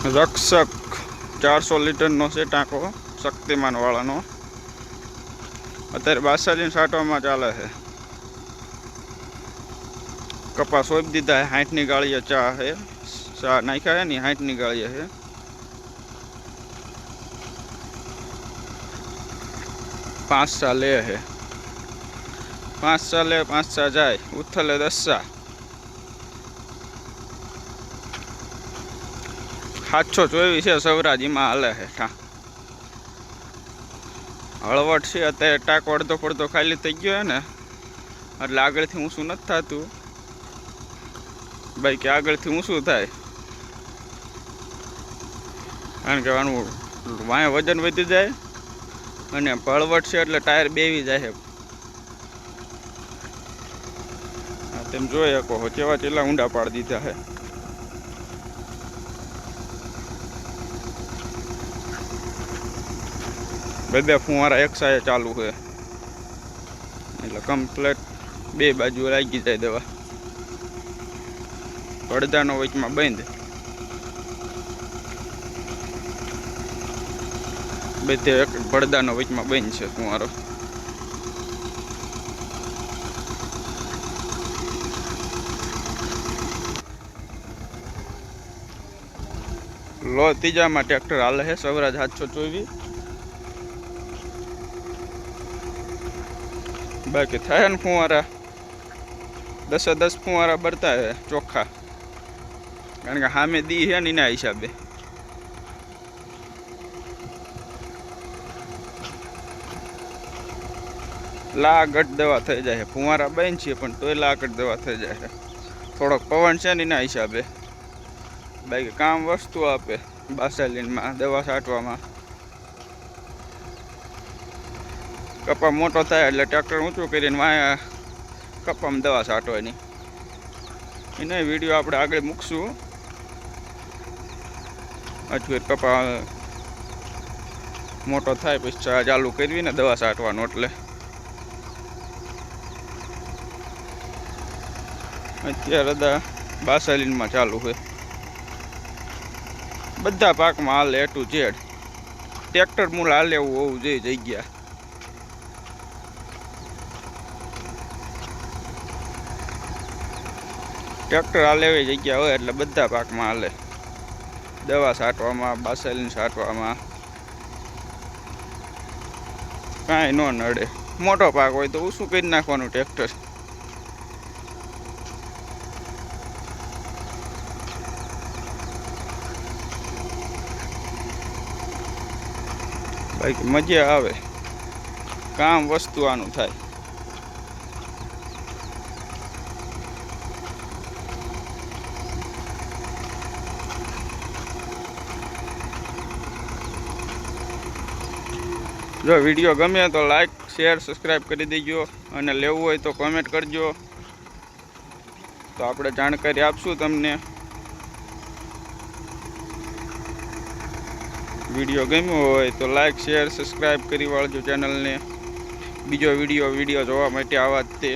રક્ષક ચારસો લીટરનો છે ટાંકો શક્તિમાન વાળાનો અત્યારે બાસાલીને સાટવામાં ચાલે છે કપાસ સોંપી દીધા છે હાઠની ગાળીએ ચા છે ચા નાખ્યા છે ને હાઠની ગાળીએ છે પાંચ સા લે છે પાંચ સા લે પાંચ સા જાય ઉથલે દસ સા સાતસો ચોવીસ છે સવરાજીમાં હાલે છે, ઠા. હળવટ છે, અત્યારે ટાંક અડધો પડતો ખાલી થઈ ગયો ને. એટલે આગળથી ઊંચું નથી થતું. બાઈક આગળથી ઊંચું થાય. કારણ કે આનું વાંય વજન વધી જાય અને હળવટ છે એટલે ટાયર બેવી જાય તેમ જોઈ શકો ચેવા ચેલા ઊંડા પાડી દીધા છે. બે ફુવારા એક સાયે ચાલુ છે. એટલે કમ્પ્લેટ બે બાજુ લાગી જાય દવા. પડદાનો વચમાં બંધ. બધે એક પડદાનો વચમાં બંધ છે ફુવારો લો, ત્રીજામાં ટ્રેક્ટર હાલે છે, સવરાજ સાતસો ચોવીસ. બાકી થાય ને ફુવારા? દસે દસ ફુવારા બરતા હે, ચોખ્ખા. કારણ કે સામે દી છે ને એના હિસાબે. લાગટ દવા થઈ જાય ફુવારા બંધ છે પણ તોય લાગટ દવા થઈ જાય થોડોક પવન છે ને એના હિસાબે. બાકી કામ વસ્તુ આપે, બાસાલીનમાં દવા છાંટવામાં. કપા મોટો થાય એટલે ટ્રેક્ટર ઊંચું કરીને વાયા કપામાં દવા છાંટવાની. એને વીડિયો આપણે આગળ મૂકશું. હજુ કપા મોટો થાય પછી ચાલુ કરવી ને દવા છાંટવાનું એટલે. અત્યારે દા બાસાલીનમાં ચાલુ છે. બધા પાકમાં હાલ એ ટુ ઝેડ ટ્રેક્ટર મૂળ હાલે એવું હોવું જોઈએ જગ્યા. ટ્રેક્ટર હાલે એવી જગ્યા હોય એટલે બધા પાકમાં હાલે. દવા છાંટવામાં, બાસેલીને છાંટવામાં. કાંઈ ન નડે. મોટો પાક હોય તો ઓછું કરી નાખવાનું ટ્રેક્ટર. બાકી મજા આવે. કામ વસ્તુ આનું થાય. જો વીડિયો ગમે તો લાઇક શેર સબસ્ક્રાઈબ કરી દેજો અને લેવું હોય તો કોમેન્ટ કરજો. તો આપણે જાણકારી આપશું તમને. વીડિયો ગમ્યો હોય તો લાઇક શેર સબસ્ક્રાઈબ કરી વાળજો ચેનલને બીજો વીડિયો વીડિયો જોવા માટે આવા જ તે.